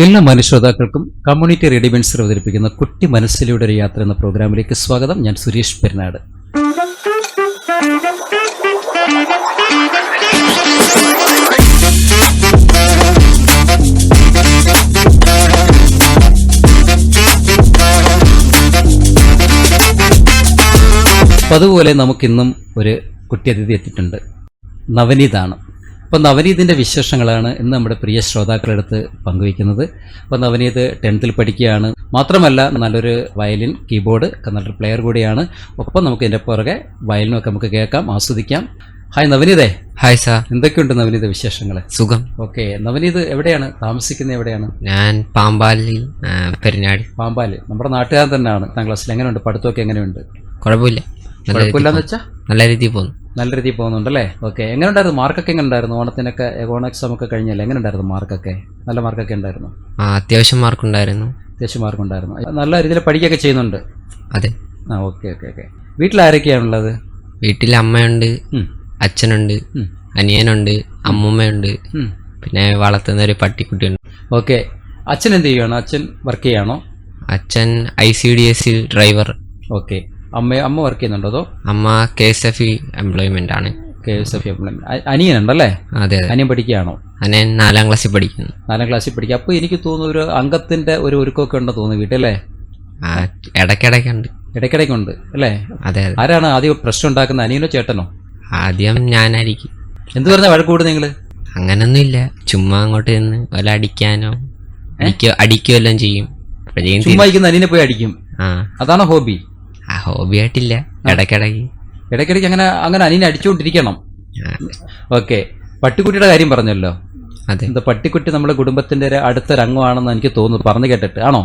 എല്ലാ മനുഷ്യതാക്കൾക്കും കമ്മ്യൂണിറ്റി റെഡിമെൻസ് അവതരിപ്പിക്കുന്ന കുട്ടി മനസ്സിലൂടെ ഒരു യാത്ര എന്ന പ്രോഗ്രാമിലേക്ക് സ്വാഗതം. ഞാൻ സുരേഷ് പെരുന്നാട്. അതുപോലെ നമുക്കിന്നും ഒരു കുട്ടി അതിഥി എത്തിയിട്ടുണ്ട്. നവനീതാണ്. അപ്പോൾ നവനീതിന്റെ വിശേഷങ്ങളാണ് ഇന്ന് നമ്മുടെ പ്രിയ ശ്രോതാക്കളെടുത്ത് പങ്കുവയ്ക്കുന്നത്. അപ്പോൾ നവനീത് ടെൻത്തിൽ പഠിക്കുകയാണ്. മാത്രമല്ല നല്ലൊരു വയലിൻ കീബോർഡ് നല്ലൊരു പ്ലെയർ കൂടിയാണ്. ഒപ്പം നമുക്ക് ഇതിന്റെ പുറകെ വയലിനൊക്കെ നമുക്ക് കേൾക്കാം ആസ്വദിക്കാം. ഹായ് നവനീതേ. ഹായ് സാർ എന്തൊക്കെയുണ്ട് നവനീത വിശേഷങ്ങൾ സുഖം. ഓക്കെ നവനീത് എവിടെയാണ്? താമസിക്കുന്നത് എവിടെയാണ്? ഞാൻ പാമ്പാലിൽ പെരിനാട്. പാമ്പാൽ. നമ്മുടെ നാട്ടുകാരൻ തന്നെയാണ്. പത്താം ക്ലാസ്സിൽ എങ്ങനെയുണ്ട്? പഠിത്തമൊക്കെ എങ്ങനെയുണ്ട്? കുഴപ്പമില്ല. കുഴപ്പമില്ലെന്ന്. വെച്ചാൽ നല്ല രീതിയിൽ പോകുന്നു. നല്ല രീതിയിൽ പോകുന്നുണ്ടല്ലേ? ഓക്കെ എങ്ങനെ ഉണ്ടായിരുന്നു മാർക്കൊക്കെ എങ്ങനെ ഉണ്ടായിരുന്നു ഓണത്തിനൊക്കെ ഓണ എക്സാം ഒക്കെ കഴിഞ്ഞല്ലേ? എങ്ങനെ ഉണ്ടായിരുന്നു മാർക്കൊക്കെ? നല്ല മാർക്കൊക്കെ ഉണ്ടായിരുന്നു? ആ അത്യാവശ്യം മാർക്കുണ്ടായിരുന്നു. അത്യാവശ്യം മാർക്ക് ഉണ്ടായിരുന്നു നല്ല രീതിയിൽ പഠിക്കുകയൊക്കെ ചെയ്യുന്നുണ്ട്? അതെ. ആ ഓക്കെ ഓക്കെ ഓക്കെ വീട്ടിൽ ആരൊക്കെയാണുള്ളത്? വീട്ടിൽ അമ്മയുണ്ട് അച്ഛനുണ്ട് അനിയനുണ്ട് അമ്മൂമ്മയുണ്ട്. പിന്നെ വളർത്തുന്ന ഒരു പട്ടിക്കുട്ടിയുണ്ട്. ഓക്കെ അച്ഛൻ എന്ത് ചെയ്യുകയാണ് അച്ഛൻ വർക്ക് ചെയ്യാണോ അച്ഛൻ I C D S driver okay അമ്മ അമ്മ വർക്ക് ചെയ്യുന്നുണ്ടോ അതോ? അമ്മ K S F E employment ആണ്. കെ എസ് എഫ് അനിയനുണ്ടല്ലേ? അതെ അതെ. അനിയൻ പഠിക്കുകയാണോ? അനിയൻ നാലാം ക്ലാസ്സിൽ പഠിക്കുന്നു. നാലാം ക്ലാസ്സിൽ പഠിക്കുക. അപ്പോൾ എനിക്ക് തോന്നുന്നു ഒരു അംഗത്തിന്റെ ഒരു ഒരുക്കമൊക്കെ ഉണ്ടെന്ന് തോന്നുന്നു വീട്ടിലല്ലേ? ആ, ഇടയ്ക്കിടയ്ക്കുണ്ട് ഇടയ്ക്കിടയ്ക്കുണ്ട് അല്ലേ? അതെ അതെ. ആരാണ് ആദ്യം പ്രശ്നം ഉണ്ടാക്കുന്ന അനിയനോ ചേട്ടനോ? ആദ്യം ഞാനായിരിക്കും. എന്ത് പറഞ്ഞ വഴക്കൂട് നിങ്ങൾ അങ്ങനൊന്നുമില്ല ചുമ്മാ അങ്ങോട്ട് നിന്ന് വല്ല അടിക്കാനോ അടിക്കോ അടിക്കോ എല്ലാം ചെയ്യും. ചുമ്മാ ഇരിക്കുന്ന അനിയനെ പോയി അടിക്കും. ആ. അതാണോ ഹോബി? ആ ഹോബി ആയിട്ടില്ല. ഇടയ്ക്കിടയ്ക്ക്. ഇടയ്ക്കിടയ്ക്ക് അങ്ങനെ അങ്ങനെ അനിയനെ അടിച്ചുകൊണ്ടിരിക്കണം. ഓക്കെ. പട്ടിക്കുട്ടിയുടെ കാര്യം പറഞ്ഞല്ലോ. അതെ. എന്താ പട്ടിക്കുട്ടി നമ്മുടെ കുടുംബത്തിന്റെ ഒരു അടുത്തൊരു അംഗമാണെന്ന് എനിക്ക് തോന്നുന്നു. പറഞ്ഞു കേട്ടിട്ട്. ആണോ?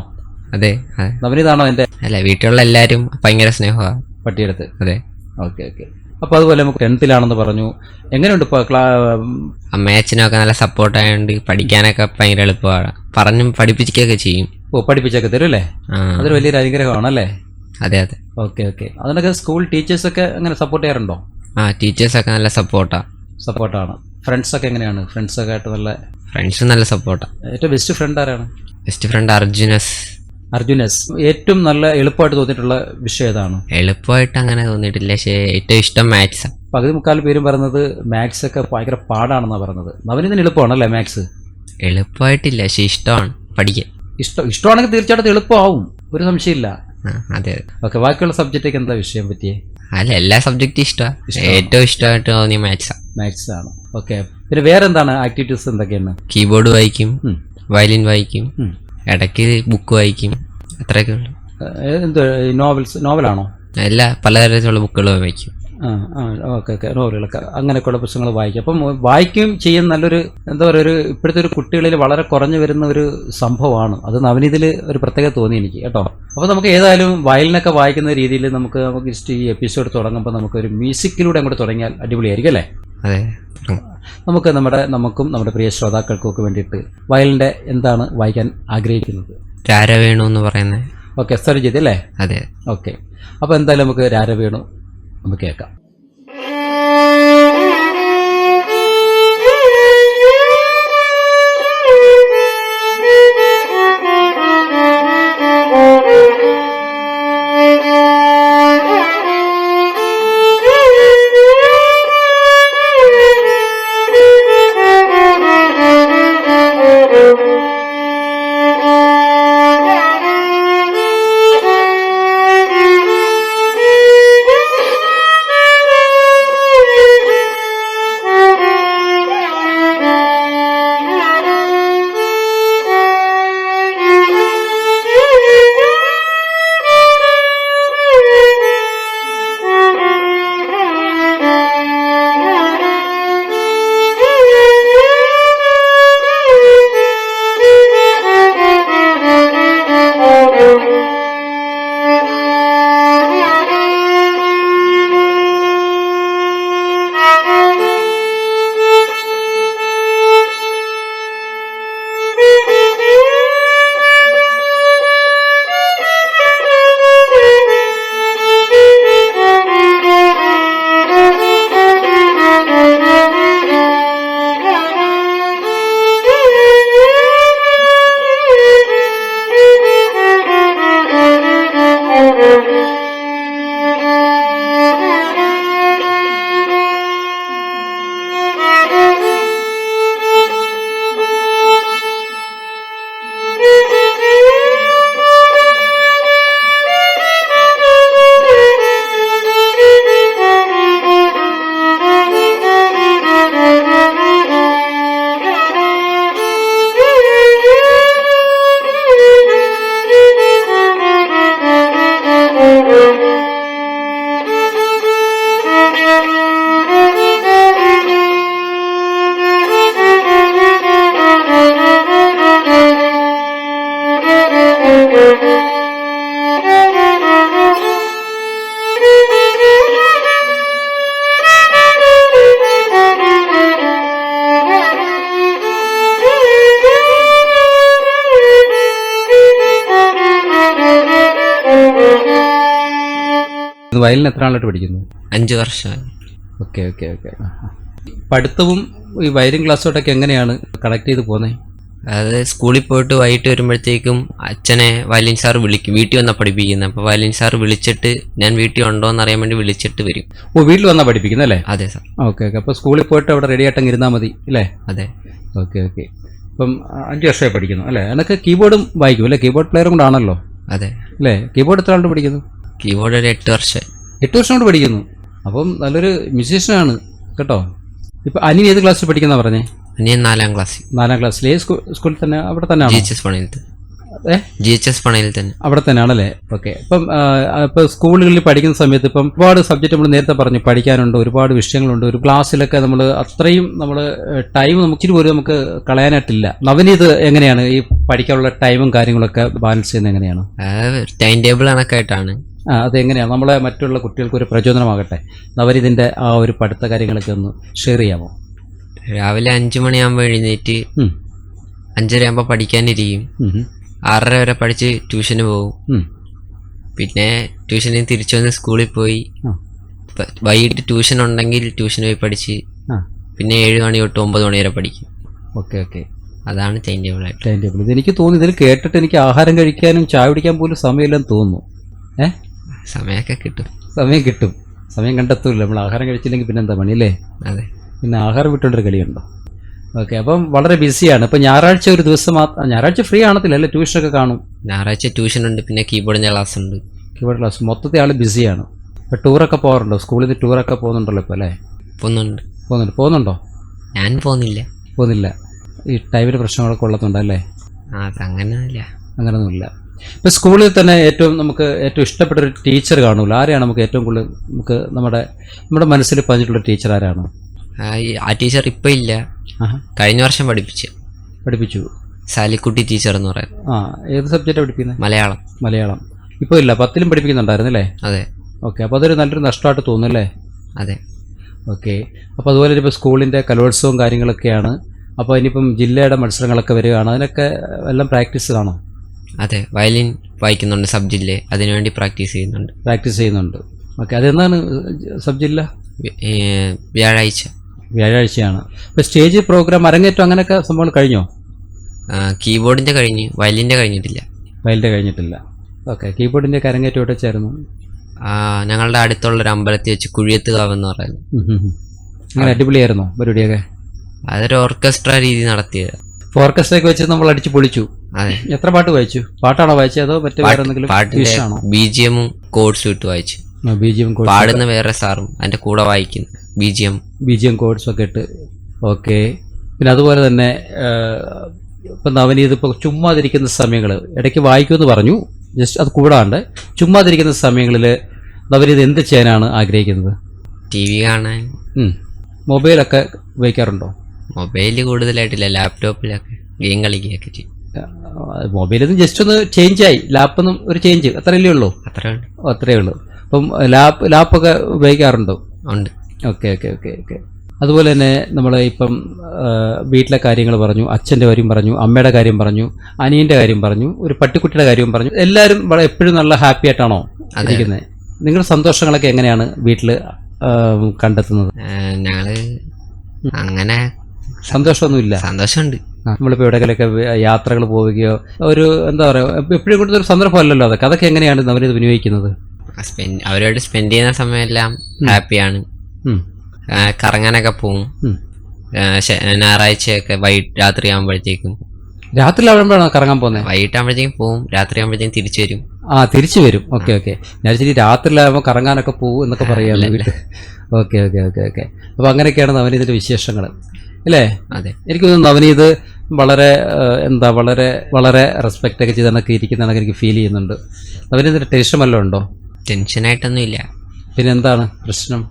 അതെ നവനീതാണോ എന്റെ അല്ല വീട്ടിലുള്ള എല്ലാരും ഭയങ്കര സ്നേഹമാണ് പട്ടിയെടുത്ത്. അതെ. Okay okay. അപ്പൊ അതുപോലെ നമുക്ക് ടെൻത്തിലാണെന്ന് പറഞ്ഞു. എങ്ങനെയുണ്ട് ഇപ്പൊ ക്ലാ അമ്മയും അച്ഛനും ഒക്കെ നല്ല സപ്പോർട്ടായതുകൊണ്ട് പഠിക്കാനൊക്കെ ഭയങ്കര എളുപ്പമാണ്. പറഞ്ഞും പഠിപ്പിച്ചൊക്കെ ചെയ്യും. ഓ പഠിപ്പിച്ചൊക്കെ തരും അല്ലേ? അതൊരു വലിയൊരു അനുഗ്രഹമാണല്ലേ? അതെ അതെ. Okay okay. അതിനൊക്കെ സ്കൂൾ ടീച്ചേഴ്സ് ഒക്കെ അങ്ങനെ സപ്പോർട്ട് ചെയ്യാറുണ്ടോ? ആ ടീച്ചേഴ്സ് ടീച്ചേഴ്സൊക്കെ നല്ല സപ്പോർട്ടാണ് ഫ്രണ്ട്സ് ഒക്കെ എങ്ങനെയാണ്? ഫ്രണ്ട്സ് ഒക്കെ ആയിട്ട് നല്ല ഫ്രണ്ട്സ് നല്ല സപ്പോർട്ടാ ഏറ്റവും ബെസ്റ്റ് ഫ്രണ്ട് ആരാണ്? ബെസ്റ്റ് ഫ്രണ്ട് അർജുനസ്. അർജുനസ്. ഏറ്റവും നല്ല എളുപ്പമായിട്ട് തോന്നിയിട്ടുള്ള വിഷയം ഏതാണ്? എളുപ്പമായിട്ട് അങ്ങനെ തോന്നിയിട്ടില്ല പക്ഷേ ഏറ്റവും ഇഷ്ടം മാത്സ് പകുതി മുക്കാൽ പേരും പറയുന്നത് മാത്സ് ഒക്കെ ഭയങ്കര പാടാണെന്നാണ് പറഞ്ഞത് നവനിതിന് എളുപ്പമാണല്ലേ മാത്സ് എളുപ്പമായിട്ടില്ല പക്ഷേ ഇഷ്ടമാണ് പഠിക്കാൻ. ഇഷ്ടം ഇഷ്ടമാണെങ്കിൽ തീർച്ചയായിട്ടും എളുപ്പമാവും. ഒരു സംശയമില്ല. അതെ. ഓക്കെ ബാക്കിയുള്ള സബ്ജക്റ്റൊക്കെ എന്താ വിഷയം പറ്റിയേ? അല്ല എല്ലാ സബ്ജക്റ്റും ഇഷ്ടമാണ് ഏറ്റവും ഇഷ്ടമായിട്ട് തോന്നിയ മാത്സാണ് മാത്സ് ആണ്. ഓക്കെ പിന്നെ വേറെ എന്താണ് ആക്ടിവിറ്റീസ് എന്തൊക്കെയാണ്? കീബോർഡ് വായിക്കും വയലിൻ വായിക്കും. ഇടയ്ക്ക് ബുക്ക് വായിക്കും അത്രയൊക്കെ ഉള്ളു. എന്ത് നോവൽസ് നോവലാണോ എല്ലാ പലതരത്തിലുള്ള ബുക്കുകൾ വായിക്കും. ആ ആ ഓക്കെ ഓക്കെ. നോവലുകളൊക്കെ അങ്ങനെയൊക്കെയുള്ള പുസ്തകങ്ങൾ വായിക്കും. അപ്പം വായിക്കുകയും ചെയ്യും നല്ലൊരു എന്താ പറയുക ഒരു ഇപ്പോഴത്തെ ഒരു കുട്ടികളിൽ വളരെ കുറഞ്ഞു വരുന്ന ഒരു സംഭവമാണ്. അത് നവനീതിൽ ഒരു പ്രത്യേക തോന്നി എനിക്ക് കേട്ടോ. അപ്പോൾ നമുക്ക് ഏതായാലും വയലിനൊക്കെ വായിക്കുന്ന രീതിയിൽ നമുക്ക് നമുക്ക് ജസ്റ്റ് ഈ എപ്പിസോഡ് തുടങ്ങുമ്പോൾ നമുക്കൊരു മ്യൂസിക്കിലൂടെ അങ്ങോട്ട് തുടങ്ങിയാൽ അടിപൊളിയായിരിക്കും അല്ലേ? അതെ. നമുക്ക് നമ്മുടെ നമുക്കും നമ്മുടെ പ്രിയ ശ്രോതാക്കൾക്കും ഒക്കെ വേണ്ടിയിട്ട് വയലിന്റെ എന്താണ് വായിക്കാൻ ആഗ്രഹിക്കുന്നത്? രാരവേണു എന്ന് പറയുന്നത് ഓക്കെ സ്ഥലം അല്ലേ? അതെ. ഓക്കെ. അപ്പോൾ എന്തായാലും നമുക്ക് രാരവേണു നമുക്ക് കേൾക്കാം. പഠിക്കുന്നു വയലിൻ എത്ര ആളായിട്ട് പഠിക്കുന്നു? അഞ്ച് വർഷം. Okay okay okay. പഠിത്തവും ഈ വയലിൻ ക്ലാസ്സോട്ടൊക്കെ എങ്ങനെയാണ് കണക്ട് ചെയ്ത് പോകുന്നത് അത് സ്കൂളിൽ പോയിട്ട് വൈകിട്ട് വരുമ്പോഴത്തേക്കും അച്ഛനെ വയലിൻ സാർ വിളിക്കും. വീട്ടിൽ വന്നാൽ പഠിപ്പിക്കുന്നത് അപ്പോൾ വയലിൻ സാർ വിളിച്ചിട്ട് ഞാൻ വീട്ടിൽ ഉണ്ടോ എന്ന് അറിയാൻ വേണ്ടി വിളിച്ചിട്ട് വരും. ഓ വീട്ടിൽ വന്നാൽ പഠിപ്പിക്കുന്നത് അല്ലേ? അതെ സാർ. Okay okay. അപ്പോൾ സ്കൂളിൽ പോയിട്ട് അവിടെ റെഡി ആയിട്ടങ്ങ് ഇരുന്നാൽ മതി അല്ലേ അതെ. Okay okay. ഇപ്പം അഞ്ച് വർഷമായി പഠിക്കുന്നു അല്ലേ? എനിക്ക് കീബോർഡും വായിക്കും അല്ലേ? കീബോർഡ് പ്ലെയറും കൂടെ ആണല്ലോ. അതെ. അല്ലേ കീബോർഡ് എത്ര ആളുടെ പഠിക്കുന്നു? കീബോർഡ് ഒരു എട്ട് വർഷം. എട്ട് വർഷം കൊണ്ട് പഠിക്കുന്നു. അപ്പം നല്ലൊരു മ്യൂസീഷ്യനാണ് കേട്ടോ. ഇപ്പൊ അനിയൻ ഏത് ക്ലാസ്സിൽ പഠിക്കുന്ന പറഞ്ഞേ? അനിയൻ നാലാം ക്ലാസ്സിൽ നാലാം ക്ലാസ്സിൽ ഏത് സ്കൂ- സ്കൂളിൽ തന്നെ? അവിടെ ജി തന്നെയാണോ എച്ച് എസ് പണിയിൽ തന്നെ. ജി എച്ച് എസ് പണയിൽ തന്നെ. അവിടെ തന്നെയാണല്ലേ ഓക്കെ ഇപ്പം ഇപ്പൊ സ്കൂളുകളിൽ പഠിക്കുന്ന സമയത്ത് ഇപ്പം ഒരുപാട് സബ്ജക്റ്റ് നമ്മൾ നേരത്തെ പറഞ്ഞു. പഠിക്കാനുണ്ട് ഒരുപാട് വിഷയങ്ങളുണ്ട്. ഒരു ക്ലാസ്സിലൊക്കെ നമ്മൾ അത്രയും നമ്മൾ ടൈം നമുക്ക് ഇച്ചിരി പോലും നമുക്ക് കളയാനായിട്ടില്ല. നവനീത് എങ്ങനെയാണ്? ഈ പഠിക്കാനുള്ള ടൈമും കാര്യങ്ങളൊക്കെ ബാലൻസ് ചെയ്യുന്നത് എങ്ങനെയാണ്? ടൈം ടേബിൾ കണക്കായിട്ടാണ്. അതെങ്ങനെയാണ് നമ്മളെ മറ്റുള്ള കുട്ടികൾക്ക് ഒരു പ്രചോദനമാകട്ടെ? അവരിതിന്റെ ആ ഒരു പഠിത്ത കാര്യങ്ങളൊക്കെ ഒന്ന് ഷെയർ ചെയ്യാമോ? രാവിലെ അഞ്ചു മണിയാകുമ്പോൾ എഴുന്നേറ്റ്. അഞ്ചര ആകുമ്പോൾ പഠിക്കാനിരിക്കും. ആറര വരെ പഠിച്ച് ട്യൂഷന് പോകും. പിന്നെ ട്യൂഷനിൽ തിരിച്ചു വന്ന് സ്കൂളിൽ പോയി. വൈകിട്ട് ട്യൂഷൻ ഉണ്ടെങ്കിൽ ട്യൂഷന് പോയി പഠിച്ച് പിന്നെ ഏഴ് മണി തൊട്ട് ഒമ്പത് മണി വരെ പഠിക്കും. Okay okay. അതാണ് ടൈം ടേബിൾ ടൈം ടേബിൾ ഇത് എനിക്ക് തോന്നുന്നു ഇതിൽ കേട്ടിട്ട് എനിക്ക് ആഹാരം കഴിക്കാനും ചായ കുടിക്കാൻ പോലും സമയമില്ലെന്ന് തോന്നുന്നു. ഏ? സമയമൊക്കെ കിട്ടും. സമയം കിട്ടും. സമയം കണ്ടെത്തൂല്ല നമ്മൾ ആഹാരം കഴിച്ചില്ലെങ്കിൽ പിന്നെ എന്താ പണി അല്ലേ? അതെ. പിന്നെ ആഹാരം വിട്ടുകൊണ്ടൊരു കളിയുണ്ടോ? ഓക്കെ അപ്പം വളരെ ബിസിയാണ്. ഇപ്പം ഞായറാഴ്ച ഒരു ദിവസം മാത്രം ഞായറാഴ്ച ഫ്രീ ആണത്തില്ല. അല്ലേ? ട്യൂഷനൊക്കെ കാണും. ഞായറാഴ്ച ട്യൂഷൻ ഉണ്ട് പിന്നെ കീബോർഡിന്റെ ക്ലാസ് ഉണ്ട് കീബോർഡ് ക്ലാസ്. മൊത്തത്തിൽ ആൾ ബിസിയാണ്. ഇപ്പം ടൂറൊക്കെ പോകാറുണ്ടോ? സ്കൂളിൽ നിന്ന് ടൂറൊക്കെ പോകുന്നുണ്ടല്ലോ ഇപ്പോൾ അല്ലേ? പോകുന്നുണ്ട്. പോകുന്നുണ്ട്. പോകുന്നുണ്ടോ? ഞാൻ പോകുന്നില്ല. പോകുന്നില്ല. ഈ ടൈമിന്റെ പ്രശ്നങ്ങളൊക്കെ ഉള്ളതുണ്ടല്ലേ ആ അതങ്ങനെയല്ല അങ്ങനെയൊന്നുമില്ല. ഇപ്പം സ്കൂളിൽ തന്നെ ഏറ്റവും നമുക്ക് ഏറ്റവും ഇഷ്ടപ്പെട്ട ഒരു ടീച്ചർ കാണുമല്ലോ ആരെയാണ് നമുക്ക് ഏറ്റവും കൂടുതൽ നമുക്ക് നമ്മുടെ നമ്മുടെ മനസ്സിൽ പതിഞ്ഞിട്ടുള്ള ടീച്ചർ ആരാണ്? ആ, ടീച്ചർ ഇപ്പൊ ഇല്ല. കഴിഞ്ഞ വർഷം പഠിപ്പിച്ചു. പഠിപ്പിച്ചു. സാലിക്കുട്ടി ടീച്ചർ എന്ന് പറയാം. ആ ഏത് സബ്ജക്റ്റാണ് പഠിപ്പിക്കുന്നത് മലയാളം. മലയാളം. ഇപ്പോൾ ഇല്ല പത്തിലും പഠിപ്പിക്കുന്നുണ്ടായിരുന്നല്ലേ അതെ. ഓക്കെ അപ്പോൾ അതൊരു നല്ലൊരു നഷ്ടമായിട്ട് തോന്നുന്നല്ലേ? അതെ. ഓക്കെ അപ്പോൾ അതുപോലെ ഇപ്പോൾ സ്കൂളിന്റെ കലോത്സവവും കാര്യങ്ങളൊക്കെയാണ്. അപ്പോൾ ഇനിയിപ്പം ജില്ലയുടെ മത്സരങ്ങളൊക്കെ വരികയാണ്. അതിനൊക്കെ എല്ലാം പ്രാക്ടീസ് കാണോ? അതെ വയലിൻ വായിക്കുന്നുണ്ട് സബ് ജില്ല. അതിനുവേണ്ടി പ്രാക്ടീസ് ചെയ്യുന്നുണ്ട്. പ്രാക്ടീസ് ചെയ്യുന്നുണ്ട്. ഓക്കെ അതെന്താണ് സബ് ജില്ല? വ്യാഴാഴ്ച. വ്യാഴാഴ്ചയാണ്. ഇപ്പോൾ സ്റ്റേജ് പ്രോഗ്രാം അരങ്ങേറ്റം അങ്ങനെയൊക്കെ സംഭവങ്ങൾ കഴിഞ്ഞോ? കീബോർഡിന്റെ കഴിഞ്ഞ് വയലിന്റെ കഴിഞ്ഞിട്ടില്ല. വയലിന്റെ കഴിഞ്ഞിട്ടില്ല. ഓക്കെ കീബോർഡിന്റെ ഒക്കെ അരങ്ങേറ്റം ഇവിടെ ചേർന്നു? ഞങ്ങളുടെ അടുത്തുള്ള ഒരു അമ്പലത്തിൽ വെച്ച് കുഴിയത്ത് കാവെന്ന് പറയുന്നത്. അങ്ങനെ അടിപൊളിയായിരുന്നോ പരിപാടിയൊക്കെ? അതൊരു ഓർക്കസ്ട്ര രീതി നടത്തിയത്. ഫോർക്കസ്റ്റൊക്കെ വെച്ച് നമ്മൾ അടിച്ച് പൊളിച്ചു. എത്ര പാട്ട് വായിച്ചു? പാട്ടാണോ വായിച്ചത് അതോ മറ്റേ വേറെ എന്തെങ്കിലും ബി ജി എമ്മും കോഡ്സും ഇട്ട് വായിച്ചു. ബി ജി എം പാടുന്ന വേറെ സാറും അതിന്റെ കൂടെ വായിക്കുന്നു. B G M B G M codes ഒക്കെ ഇട്ട്. ഓക്കെ. പിന്നെ അതുപോലെ തന്നെ ഇപ്പം നവനീത് ഇപ്പൊ ചുമ്മാതിരിക്കുന്ന സമയങ്ങൾ ഇടയ്ക്ക് വായിക്കുമെന്ന് പറഞ്ഞു. ജസ്റ്റ് അത് കൂടാണ്ട്. ചുമ്മാതിരിക്കുന്ന സമയങ്ങളിൽ നവനീത് എന്ത് ചെയ്യാനാണ് ആഗ്രഹിക്കുന്നത്? ടി വി കാണാൻ. മൊബൈലൊക്കെ ഉപയോഗിക്കാറുണ്ടോ? മൊബൈലിൽ കൂടുതലായിട്ടില്ല ലാപ്ടോപ്പിലൊക്കെ ഗെയിം കളിക്കുകയൊക്കെ ചെയ്യും. മൊബൈലിൽ നിന്ന് ജസ്റ്റ് ഒന്ന് ചേഞ്ച് ആയി. ലാപ്പൊന്നും ഒരു ചേഞ്ച് അത്രയല്ലേ ഉള്ളൂ? അത്രേ ഉള്ളൂ. അത്രേ ഉള്ളൂ. അപ്പം ലാപ്പ് ലാപ്പൊക്കെ ഉപയോഗിക്കാറുണ്ടോ? ഉണ്ട്. Okay okay okay okay. അതുപോലെ തന്നെ നമ്മൾ ഇപ്പം വീട്ടിലെ കാര്യങ്ങൾ പറഞ്ഞു അച്ഛന്റെ കാര്യം പറഞ്ഞു അമ്മയുടെ കാര്യം പറഞ്ഞു അനിയന്റെ കാര്യം പറഞ്ഞു ഒരു പട്ടിക്കുട്ടിയുടെ കാര്യം പറഞ്ഞു. എല്ലാവരും വളരെ എപ്പോഴും നല്ല ഹാപ്പി ആയിട്ടാണോ. ഇരിക്കുന്നത് നിങ്ങളുടെ സന്തോഷങ്ങളൊക്കെ എങ്ങനെയാണ് വീട്ടിൽ കണ്ടെത്തുന്നത്? ഞങ്ങൾ അങ്ങനെ സന്തോഷമൊന്നുമില്ല. സന്തോഷമുണ്ട്. നമ്മളിപ്പോ നമ്മളിപ്പോൾ എവിടെയെങ്കിലൊക്കെ യാത്രകൾ പോവുകയോ ഒരു എന്താ പറയുക എപ്പോഴും കൂടുതൽ ഒരു സന്ദർഭമല്ലല്ലോ അതൊക്കെ. അതൊക്കെ എങ്ങനെയാണ് അവരിത് വിനിയോഗിക്കുന്നത്? അവരോട് സ്പെൻഡ് ചെയ്യുന്ന സമയമെല്ലാം ഹാപ്പിയാണ്. കറങ്ങാനൊക്കെ പോവും. ഞായറാഴ്ചയൊക്കെ വൈകിട്ട് രാത്രി ആകുമ്പോഴത്തേക്കും രാത്രി ആവുമ്പോഴാണ് കറങ്ങാൻ പോകുന്നത് വൈകിട്ടാകുമ്പോഴത്തേക്കും പോവും. രാത്രി ആകുമ്പോഴത്തേക്കും തിരിച്ചു വരും. ആ തിരിച്ചു വരും. Okay okay. ഞാൻ ശരി രാത്രിയിലാകുമ്പോൾ കറങ്ങാനൊക്കെ പോകും എന്നൊക്കെ പറയാമല്ലോ ഓക്കെ ഓക്കെ ഓക്കെ ഓക്കെ. അപ്പോൾ അങ്ങനെയൊക്കെയാണ് അവനിതിന്റെ വിശേഷങ്ങൾ അല്ലേ? അതെ. എനിക്ക് തോന്നുന്നു അവനീത് വളരെ എന്താ വളരെ വളരെ റെസ്പെക്റ്റ് ഒക്കെ ചെയ്തൊക്കെ ഇരിക്കുന്നതൊക്കെ എനിക്ക് ഫീൽ ചെയ്യുന്നുണ്ട്. നവനീതിന്റെ ടെൻഷൻ വല്ലതും ഉണ്ടോ? ടെൻഷനായിട്ടൊന്നും ഇല്ല പിന്നെ എന്താണ് പ്രശ്നം?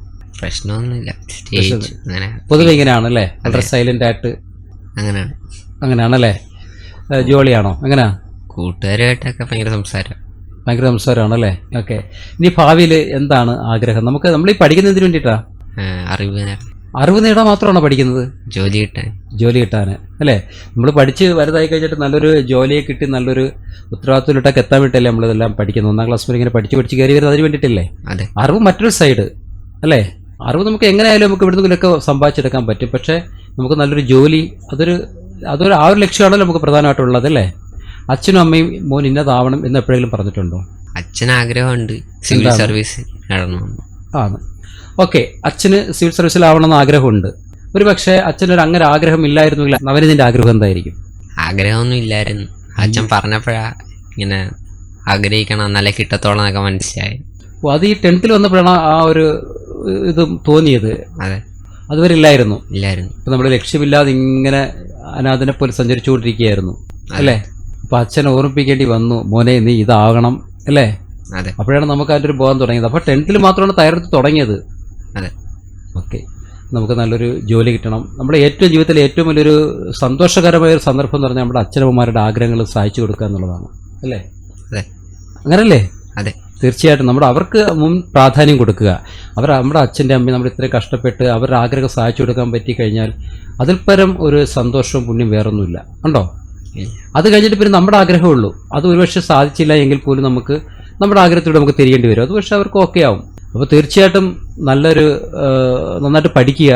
പ്രശ്നമൊന്നുമില്ല. സ്റ്റേജ് അങ്ങനെ പൊതുവെ ഇങ്ങനെയാണ് അല്ലേ? വളരെ സൈലന്റ് ആയിട്ട്. അങ്ങനെയാണ്. അങ്ങനെയാണല്ലേ ജോളിയാണോ? എങ്ങനെയാ കൂട്ടുകാരുമായിട്ടൊക്കെ ഭയങ്കര സംസാരം. ഭയങ്കര സംസാരമാണല്ലേ ഓക്കെ. ഇനി ഭാവിയിൽ എന്താണ് ആഗ്രഹം? നമുക്ക് നമ്മൾ ഈ പഠിക്കുന്നതിന് വേണ്ടിട്ടാ അറിവ്. അറിവ് നേടാൻ മാത്രമാണോ പഠിക്കുന്നത്? ജോലി കിട്ടാൻ. ജോലി കിട്ടാൻ. അല്ലേ? നമ്മൾ പഠിച്ച് വലുതായി കഴിഞ്ഞിട്ട് നല്ലൊരു ജോലിയെ കിട്ടി നല്ലൊരു ഉത്തരവാദിത്തത്തിലോട്ടൊക്കെ എത്താൻ വേണ്ടിയിട്ടല്ലേ നമ്മളിതെല്ലാം പഠിക്കുന്നത്. ഒന്നാം ക്ലാസ് മുതൽ ഇങ്ങനെ പഠിച്ച് പഠിച്ച് കയറി വരുന്നത് അതിന് വേണ്ടിയിട്ടല്ലേ? അതെ. അറിവ് മറ്റൊരു സൈഡ് അല്ലേ? അറിവ് നമുക്ക് എങ്ങനെയായാലും നമുക്ക് ഇവിടുന്നൊക്കെ സമ്പാദിച്ചെടുക്കാൻ പറ്റും. പക്ഷേ നമുക്ക് നല്ലൊരു ജോലി അതൊരു അതൊരു ആ ഒരു ലക്ഷ്യമാണല്ലോ നമുക്ക് പ്രധാനമായിട്ടുള്ളത് അല്ലേ? അച്ഛനും അമ്മയും മോൻ ഇന്നതാവണം എന്ന് എപ്പോഴെങ്കിലും പറഞ്ഞിട്ടുണ്ടോ? അച്ഛൻ ആഗ്രഹമുണ്ട് സിവിൽ സർവീസ് നേടണമെന്ന് ആണ്. ഓക്കെ അച്ഛന് സിവിൽ സർവീസിലാവണമെന്ന് ആഗ്രഹമുണ്ട്. ഒരു പക്ഷേ അച്ഛനൊരു അങ്ങനെ ആഗ്രഹം ഇല്ലായിരുന്നെങ്കിൽ നവനിതിന്റെ ആഗ്രഹം എന്തായിരിക്കും? ആഗ്രഹമൊന്നും ഇല്ലായിരുന്നു. അച്ഛൻ പറഞ്ഞപ്പോഴാ ഇങ്ങനെ ആഗ്രഹിക്കണം നല്ല കിട്ടത്തോളം എന്നൊക്കെ മനസ്സിലായി. അപ്പോൾ അത് ഈ ടെൻത്തിൽ വന്നപ്പോഴാണ് ആ ഒരു ഇത് തോന്നിയത്. അതെ. അതുവരെ ഇല്ലായിരുന്നു. ഇല്ലായിരുന്നു. ഇപ്പം നമ്മൾ ലക്ഷ്യമില്ലാതെ ഇങ്ങനെ അനാഥനെ പോലെ സഞ്ചരിച്ചുകൊണ്ടിരിക്കുകയായിരുന്നു. അല്ലേ? അപ്പം അച്ഛനെ ഓർമ്മിപ്പിക്കേണ്ടി വന്നു മോനെ നീ ഇതാകണം അല്ലേ? അതെ. അപ്പോഴാണ് നമുക്ക് അതിന്റെ ഒരു ബോധം തുടങ്ങിയത്. അപ്പോൾ ടെൻത്തിൽ മാത്രമാണ് തയ്യാറെടുത്ത് തുടങ്ങിയത്. അതെ. ഓക്കെ. നമുക്ക് നല്ലൊരു ജോലി കിട്ടണം. നമ്മുടെ ഏറ്റവും ജീവിതത്തിലെ ഏറ്റവും വലിയൊരു സന്തോഷകരമായ ഒരു സന്ദർഭം എന്ന് പറഞ്ഞാൽ നമ്മുടെ അച്ഛനമ്മമാരുടെ ആഗ്രഹങ്ങൾ സഹായിച്ചു കൊടുക്കുക എന്നുള്ളതാണ്. അല്ലേ? അതെ. അങ്ങനല്ലേ? അതെ. തീർച്ചയായിട്ടും. നമ്മുടെ അവർക്ക് മുൻ പ്രാധാന്യം കൊടുക്കുക. അവർ നമ്മുടെ അച്ഛന്റെ അമ്മയും നമ്മൾ ഇത്രയും കഷ്ടപ്പെട്ട് അവരുടെ ആഗ്രഹം സഹായിച്ചു കൊടുക്കാൻ പറ്റി കഴിഞ്ഞാൽ അതിൽ പരം ഒരു സന്തോഷവും പുണ്യം വേറൊന്നുമില്ല. ഉണ്ടോ അത് കഴിഞ്ഞിട്ട് പിന്നെ നമ്മുടെ ആഗ്രഹമുള്ളൂ അത് ഒരുപക്ഷെ സാധിച്ചില്ല എങ്കിൽ പോലും നമുക്ക് നമ്മുടെ ആഗ്രഹത്തിലൂടെ നമുക്ക് തിരിയേണ്ടി വരും. അത് പക്ഷേ അവർക്ക് ഓക്കെ ആവും. അപ്പോൾ തീർച്ചയായിട്ടും നല്ലൊരു നന്നായിട്ട് പഠിക്കുക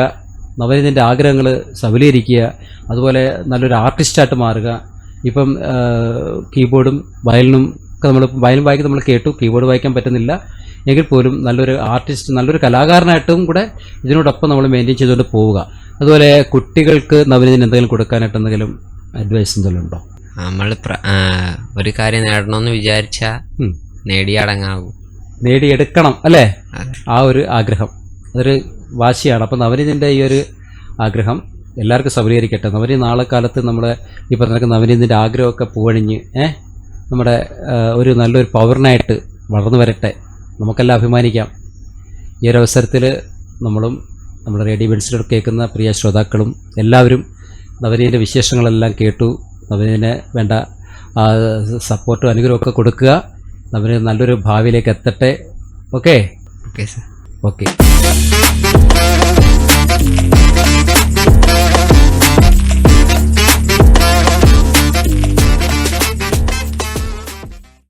നവനീതിന്റെ ആഗ്രഹങ്ങൾ സബലീകരിക്കുക അതുപോലെ നല്ലൊരു ആർട്ടിസ്റ്റായിട്ട് മാറുക. ഇപ്പം കീബോർഡും വയലിനും ഒക്കെ നമ്മൾ വയലിൻ വായിക്കാൻ നമ്മൾ കേട്ടു കീബോർഡ് വായിക്കാൻ പറ്റുന്നില്ല. എങ്കിൽ പോലും നല്ലൊരു ആർട്ടിസ്റ്റ് നല്ലൊരു കലാകാരനായിട്ടും കൂടെ ഇതിനോടൊപ്പം നമ്മൾ മെയിന്റെയിൻ ചെയ്തുകൊണ്ട് പോവുക. അതുപോലെ കുട്ടികൾക്ക് നവനീതിന് എന്തെങ്കിലും കൊടുക്കാനായിട്ട് എന്തെങ്കിലും അഡ്വൈസ് എന്തെങ്കിലും ഉണ്ടോ? നമ്മൾ ഒരു കാര്യം നേടണമെന്ന് വിചാരിച്ചാൽ. നേടിയടങ്ങാവും നേടിയെടുക്കണം അല്ലേ? ആ ഒരു ആഗ്രഹം. അതൊരു വാശിയാണ്. അപ്പം നവനീതിന്റെ ഈ ഒരു ആഗ്രഹം എല്ലാവർക്കും സബലീകരിക്കട്ടെ. നവനി നാളെ കാലത്ത് നമ്മളെ ഈ പറഞ്ഞ നവനീതിന്റെ ആഗ്രഹമൊക്കെ പൂവണിഞ്ഞ് ഏഹ് നമ്മുടെ ഒരു നല്ലൊരു പൗരനായിട്ട് വളർന്നു വരട്ടെ. നമുക്കെല്ലാം അഭിമാനിക്കാം. ഈ ഒരു അവസരത്തിൽ നമ്മളും നമ്മുടെ റേഡിയോ ബെൻസിലൂടെ കേൾക്കുന്ന പ്രിയ ശ്രോതാക്കളും എല്ലാവരും നവനീതിന്റെ വിശേഷങ്ങളെല്ലാം കേട്ടു. നവനീതിന് വേണ്ട സപ്പോർട്ടും അനുഗ്രഹമൊക്കെ കൊടുക്കുക. നവനീത് നല്ലൊരു ഭാവിയിലേക്ക് എത്തട്ടെ. Okay okay sir okay